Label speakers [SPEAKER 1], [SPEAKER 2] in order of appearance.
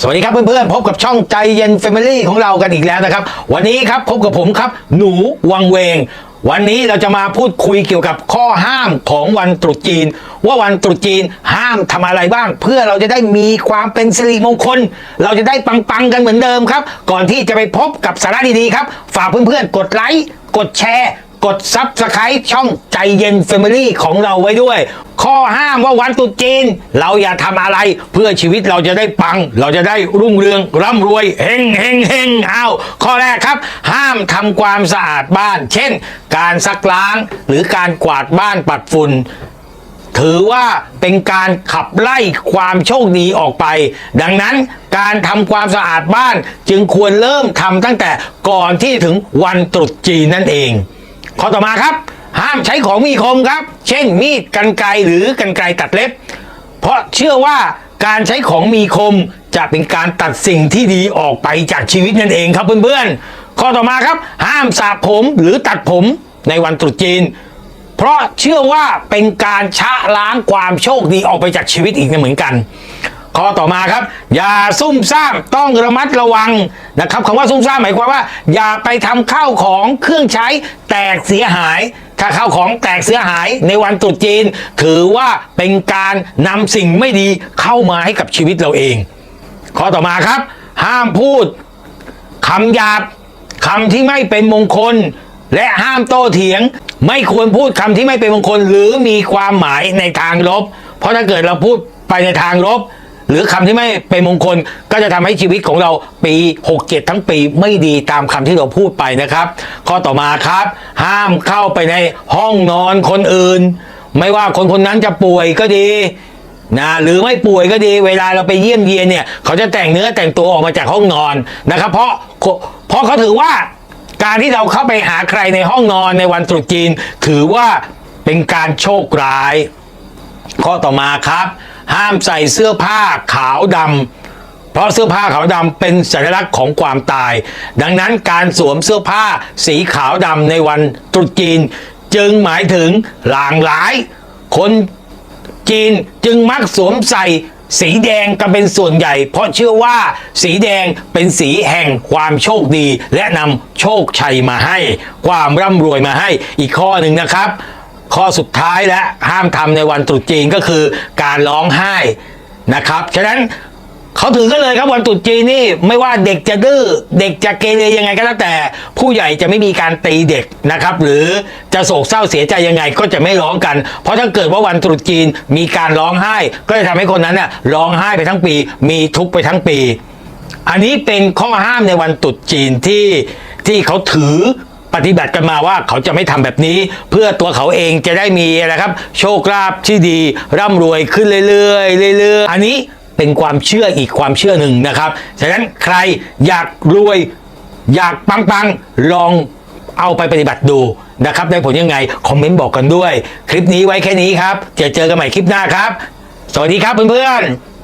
[SPEAKER 1] สวัสดีครับเพื่อนๆพบกับช่องใจเย็น Family ของเรากันอีกแล้วนะครับ วันนี้ครับพบกับผมครับ หนูวังเวง วันนี้เราจะมาพูดคุยเกี่ยวกับข้อห้ามของวันตรุษจีน ว่าวันตรุษจีนห้ามทำอะไรบ้าง เพื่อเราจะได้มีความเป็นสิริมงคล เราจะได้ปังๆกันเหมือนเดิมครับ ก่อนที่จะไปพบกับสาระดีๆครับ ฝากเพื่อนๆกดไลค์กดแชร์ กดซับสไคร b ์ช่องใจเย็น Family ของเราไว้ด้วย ข้อห้ามว่าวันตรุษจีน เราอย่าทำอะไรเพื่อชีวิตเราจะได้ปัง เราจะได้รุ่งเรืองร่ำรวยเฮงเฮงเฮงเอาข้อแรกครับ ห้ามทำความสะอาดบ้าน เช่น การซักล้าง หรือการกวาดบ้านปัดฝุ่นถือว่าเป็นการขับไล่ความโชคดีออกไป ดังนั้นการทำความสะอาดบ้านจึงควรเริ่มทำตั้งแต่ก่อนที่ถึงวันตรุษจีนนั่นเอง ข้อต่อมาครับ ห้ามใช้ของมีคมครับ เช่นมีดกันไกรหรือกันไกรตัดเล็บ เพราะเชื่อว่าการใช้ของมีคมจะเป็นการตัดสิ่งที่ดีออกไปจากชีวิตนั่นเองครับเพื่อนๆ ข้อต่อมาครับ ห้ามสระผมหรือตัดผมในวันตรุษจีน เพราะเชื่อว่าเป็นการชะล้างความโชคดีออกไปจากชีวิตอีกเหมือนกัน ข้อต่อมาครับ อย่าซุ่มซ่ามต้องระมัดระวังนะครับคำว่าซุ่มซ่ามหมายความว่า อย่าไปทำข้าวของเครื่องใช้แตกเสียหาย ถ้าข้าวของแตกเสียหายในวันตรุษจีน ถือว่าเป็นการนำสิ่งไม่ดีเข้ามาให้กับชีวิตเราเอง ข้อต่อมาครับ ห้ามพูดคำหยาบคำที่ไม่เป็นมงคล และห้ามโต้เถียง ไม่ควรพูดคำที่ไม่เป็นมงคล หรือมีความหมายในทางลบ เพราะถ้าเกิดเราพูดไปในทางลบ หรือคำที่ไม่เป็นมงคลก็จะทำให้ชีวิตของเราปี 67 ทั้งปีไม่ดีตามคำที่เราพูดไปนะครับ ข้อต่อมาครับ ห้ามเข้าไปในห้องนอนคนอื่น ไม่ว่าคนคนนั้นจะป่วยก็ดีนะหรือไม่ป่วยก็ดีเวลาเราไปเยี่ยมเยียนเนี่ย เขาจะแต่งเนื้อแต่งตัวออกมาจากห้องนอนนะครับ เพราะเพราะเขาถือว่าการที่เราเข้าไปหาใครในห้องนอนในวันตรุษจีน ถือว่าเป็นการโชคร้าย ข้อต่อมาครับ ห้ามใส่เสื้อผ้าขาวดำเพราะเสื้อผ้าขาวดำเป็นสัญลักษณ์ของความตาย ดังนั้นการสวมเสื้อผ้าสีขาวดำในวันตรุษจีน จึงหมายถึงหลางหลาย คนจีนจึงมักสวมใส่สีแดงกันเป็นส่วนใหญ่ เพราะเชื่อว่าสีแดงเป็นสีแห่งความโชคดี และนำโชคชัยมาให้ ความร่ำรวยมาให้อีกข้อหนึ่งนะครับ ข้อสุดท้ายและห้ามทำในวันตรุษจีนก็คือการร้องไห้นะครับ ฉะนั้นเขาถือกันเลยครับวันตรุษจีนนี่ไม่ว่าเด็กจะดื้อเด็กจะเกเรยังไงก็แล้วแต่ ผู้ใหญ่จะไม่มีการตีเด็กนะครับ หรือจะโศกเศร้าเสียใจยังไงก็จะไม่ร้องกัน เพราะถ้าเกิดว่าวันตรุษจีนมีการร้องไห้ ก็จะทำให้คนนั้นน่ะร้องไห้ไปทั้งปี มีทุกข์ไปทั้งปี อันนี้เป็นข้อห้ามในวันตรุษจีนที่ที่เขาถือ ปฏิบัติกันมาว่าเขาจะไม่ทำแบบนี้ เพื่อตัวเขาเองจะได้มีนะครับ โชคลาภที่ดี ร่ำรวยขึ้นเรื่อยๆเรื่อยๆอันนี้เป็นความเชื่ออีกความเชื่อหนึ่งนะครับฉะนั้นใครอยากรวยอยากปังๆลองเอาไปปฏิบัติดูนะครับได้ผลยังไง คอมเมนต์บอกกันด้วย คลิปนี้ไว้แค่นี้ครับจะเจอกันใหม่คลิปหน้าครับ สวัสดีครับเพื่อนๆ